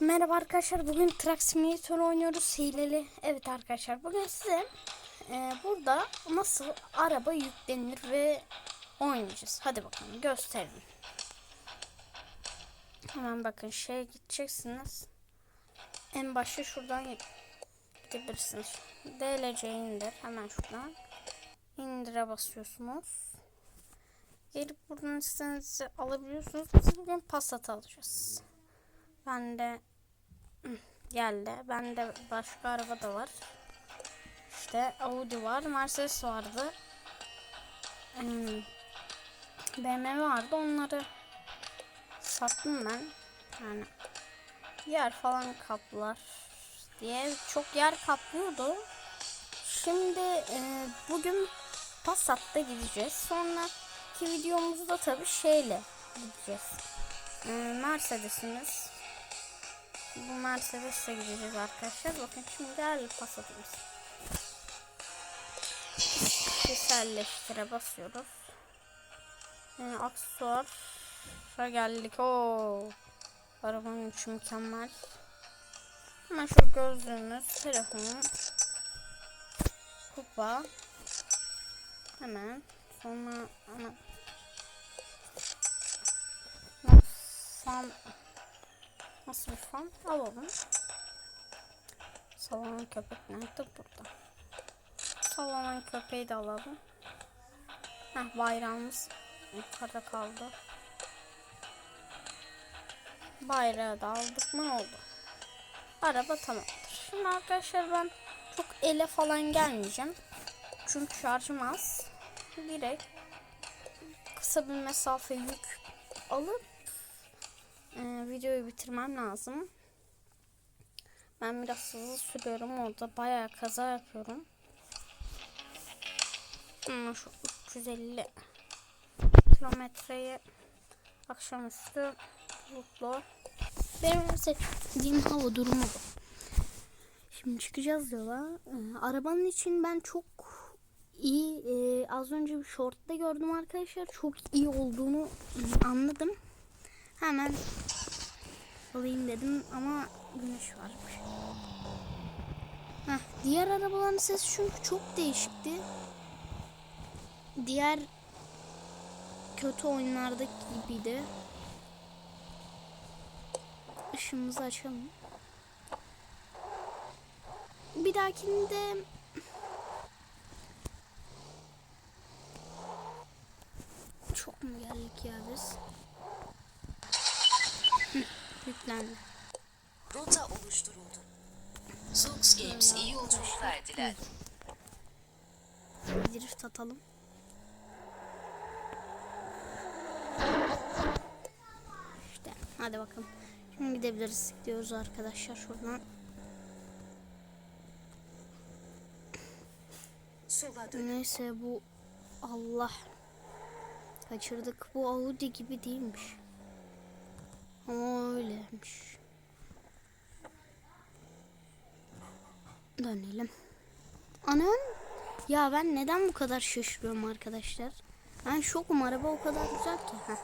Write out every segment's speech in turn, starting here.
Merhaba arkadaşlar. Bugün Truck Simulator oynuyoruz. Hileli. Evet arkadaşlar. Bugün size e, burada nasıl araba yüklenir ve oynayacağız. Hadi bakalım gösterelim. Hemen bakın şeye gideceksiniz. En başta şuradan gidebilirsiniz. DLC indir. Hemen şuradan. indire basıyorsunuz. Gelip buradan istediğinizi alabiliyorsunuz. Biz bugün Passat alacağız. Ben de geldi. Ben de başka araba da var. İşte Audi var, Mercedes vardı. Hmm, BMW vardı. Onları sattım ben. Yani yer falan kaplar diye çok yer kaplıyordu. Şimdi e, bugün Passat'ta gideceğiz. Sonraki videomuzda tabii şeyle gideceğiz. E, Mercedes'imiz bu Mercedes'e gideceğiz arkadaşlar. Bakın şimdi geldi Passat'ımız. Kişiselleştire basıyoruz. Yani aksesuara geldik. Oo. Arabanın içi mükemmel. Hemen şu gözlüğümüz, telefonum, kupa. Hemen sonra ama fan Nasıl bir fan? Alalım. Salonun köpek nerede? Burada. Salonun köpeği de alalım. Heh, bayrağımız yukarıda kaldı. Bayrağı da aldık. Ne oldu? Araba tamamdır. Şimdi arkadaşlar ben çok ele falan gelmeyeceğim. Çünkü şarjım az. Direkt kısa bir mesafe yük alıp ee, videoyu bitirmem lazım. Ben biraz hızlı sürüyorum orada bayağı kaza yapıyorum. Hmm, şu 350 kilometreyi akşamüstü bulutlu. Benim sevdiğim hava durumu bu. Şimdi çıkacağız yola. Ee, arabanın için ben çok iyi e, az önce bir shortta gördüm arkadaşlar. Çok iyi olduğunu anladım. Hemen alayım dedim ama güneş varmış. Heh, diğer arabaların sesi çünkü çok değişikti. Diğer kötü oyunlardaki gibiydi. Işığımızı açalım. Bir dahakinde çok mu geldik ya biz? Yüklendi. Rota oluşturuldu. Zoox Games iyi yolculuklar diler. Drift atalım. İşte hadi bakalım. Şimdi gidebiliriz diyoruz arkadaşlar şuradan. Neyse bu Allah kaçırdık. Bu Audi gibi değilmiş. Öyleymiş. Dönelim. Anam. Ya ben neden bu kadar şaşırıyorum arkadaşlar? Ben şokum araba o kadar güzel ki. Heh.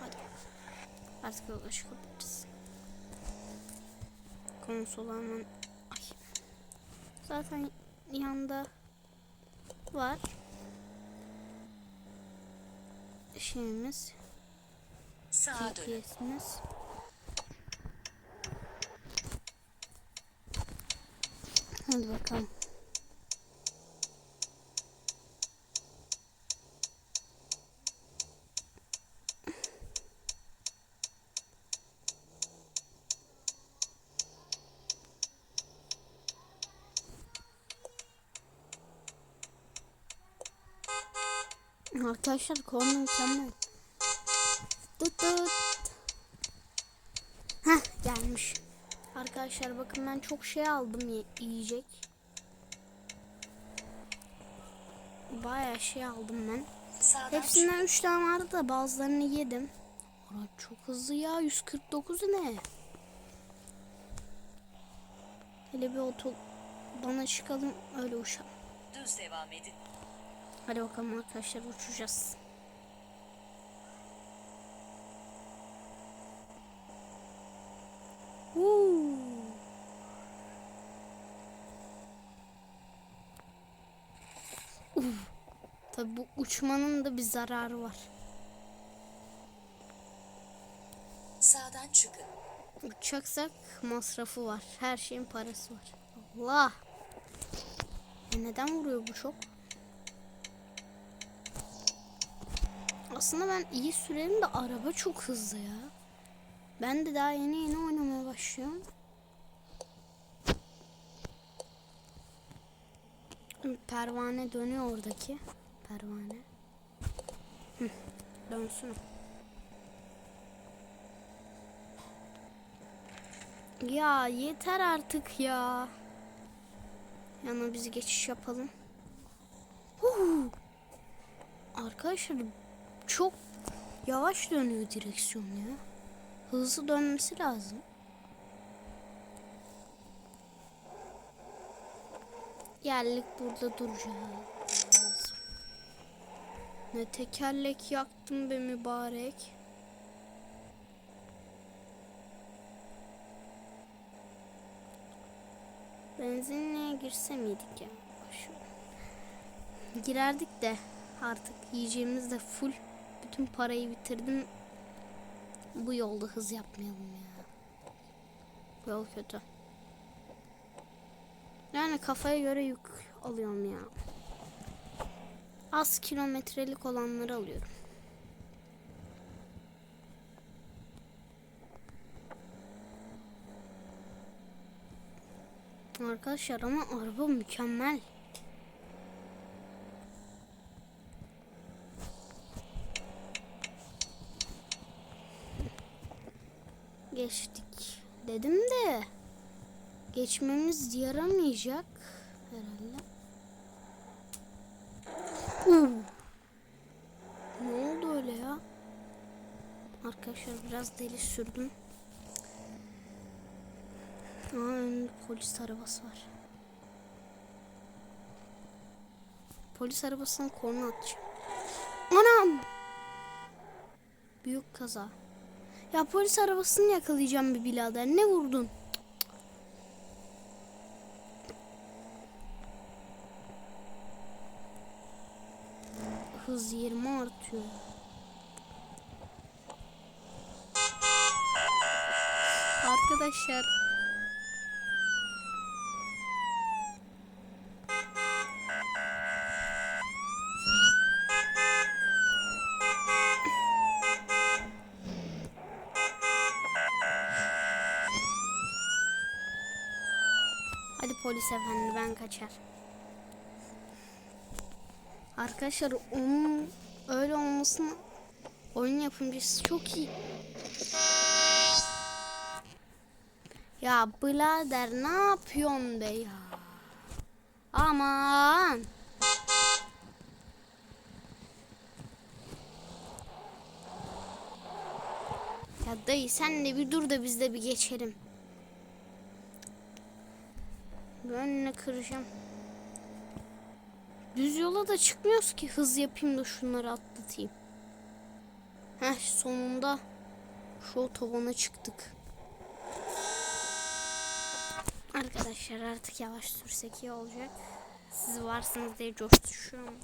Hadi. Artık yola çıkabiliriz. Konsol. Ay. Zaten yanında var. Şeyimiz. Sağa dön. GPS'imiz. Hadi bakalım. Arkadaşlar konu mükemmel. Tut tut. Heh gelmiş. Arkadaşlar bakın ben çok şey aldım ye- yiyecek. Bayağı şey aldım ben. Sağdan. Hepsinden 3 tane vardı da bazılarını yedim. Ana çok hızlı ya 149 ne? Hele bir oto bana çıkalım öyle uçalım. Düz devam edin. Hadi bakalım arkadaşlar uçacağız. Tabi bu uçmanın da bir zararı var. Sağdan çıkın. Uçacaksak masrafı var. Her şeyin parası var. Allah. Ya neden vuruyor bu çok? Aslında ben iyi sürerim de araba çok hızlı ya. Ben de daha yeni yeni oynamaya başlıyorum. Pervane dönüyor oradaki. Pervane. Hı, dönsün. Ya yeter artık ya. Yana biz geçiş yapalım. Huu. Arkadaşlar çok yavaş dönüyor direksiyon ya. Hızlı dönmesi lazım. Geldik burada duracağız. Ne tekerlek yaktım be mübarek. Benzinliğe girse miydik ya? Girerdik de artık yiyeceğimiz de full. Bütün parayı bitirdim. Bu yolda hız yapmayalım ya. Bu yol kötü. Yani kafaya göre yük alıyorum ya. Az kilometrelik olanları alıyorum. Arkadaşlar ama araba mükemmel. Geçtik dedim de geçmemiz yaramayacak herhalde. Uu. Ne oldu öyle ya? Arkadaşlar biraz deli sürdüm. Aa, önünde polis arabası var. Polis arabasının korna atacağım. Anam! Büyük kaza. Ya polis arabasını yakalayacağım bir birader. Ne vurdun? Hız 20 artıyor. Arkadaşlar Hadi polis efendi ben kaçar. Arkadaşlar onun öyle olmasını oyun yapımcısı çok iyi. Ya birader ne yapıyorsun be ya? Aman. Ya dayı sen de bir dur da biz de bir geçelim. Bir Önüne kıracağım. Düz yola da çıkmıyoruz ki hız yapayım da şunları atlatayım. Heh sonunda şu otobana çıktık. Arkadaşlar artık yavaş sürsek iyi olacak. Siz varsınız diye coşuşuyorum.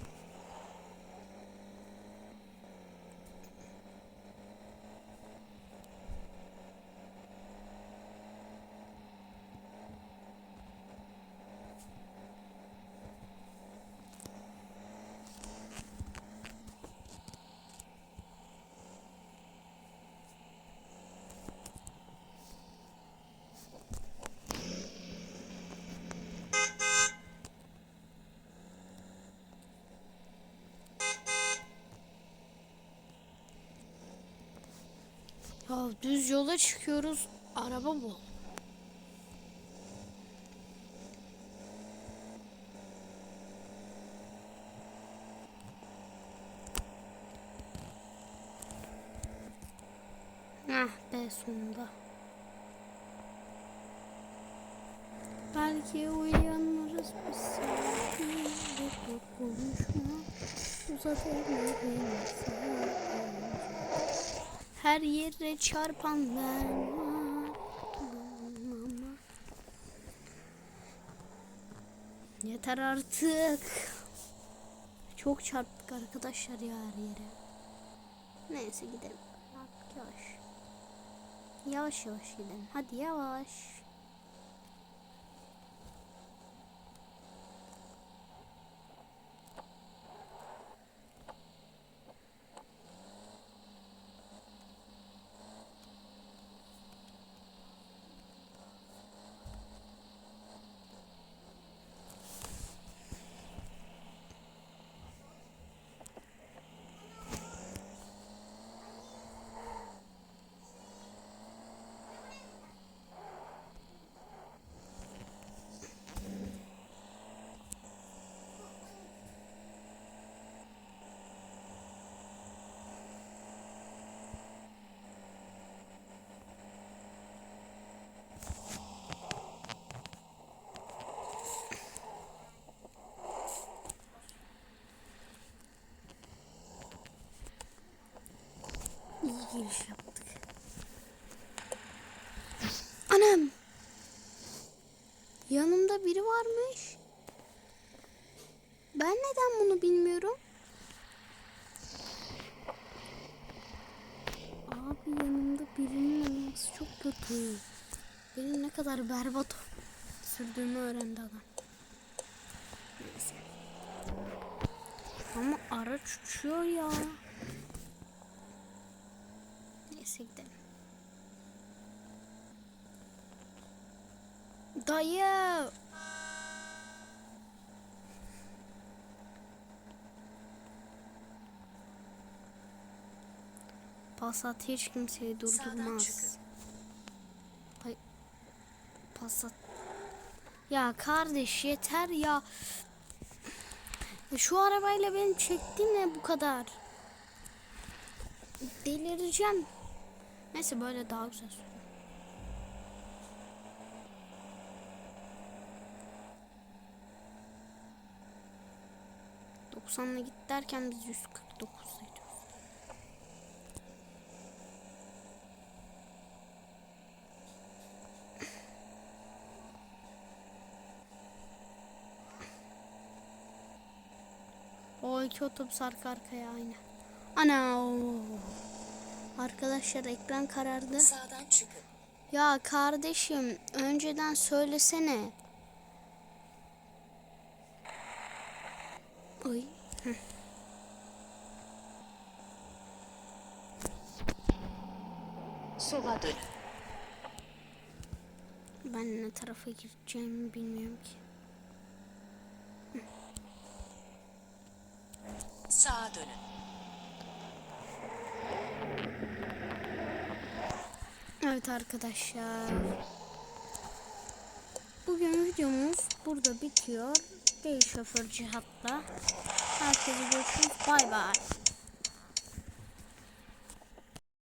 Ya düz yola çıkıyoruz. Araba bol. Ah be sonunda. Belki uyanırız biz konuşma uzatabiliriz Her yere çarpan ben Yeter artık Çok çarptık arkadaşlar ya her yere. Neyse gidelim. Yavaş. Yavaş yavaş gidelim. Hadi yavaş. İyi giriş yaptık. Anam. Yanımda biri varmış. Ben neden bunu bilmiyorum? Abi yanımda birinin olması çok kötü. Benim ne kadar berbat sürdüğümü öğrendi adam. Neyse. Ama araç uçuyor ya. Neyse gidelim. Dayı. Passat hiç kimseyi durdurmaz. Hay Passat. Ya kardeş yeter ya. Şu arabayla beni çekti ne bu kadar? Delireceğim. Neyse böyle daha güzel. sürüyor. Doksanla git derken biz 149'la gidiyoruz. O iki otobüs arka arkaya aynı. Ana. Arkadaşlar ekran karardı. Sağdan çıkın. Ya kardeşim önceden söylesene. Ay. heh. Sola dönün. Ben ne tarafa gireceğimi bilmiyorum ki. Sağa dönün. Evet arkadaşlar. Bugün videomuz burada bitiyor. Bir şoför cihatla. Herkese görüşürüz. Bay bay.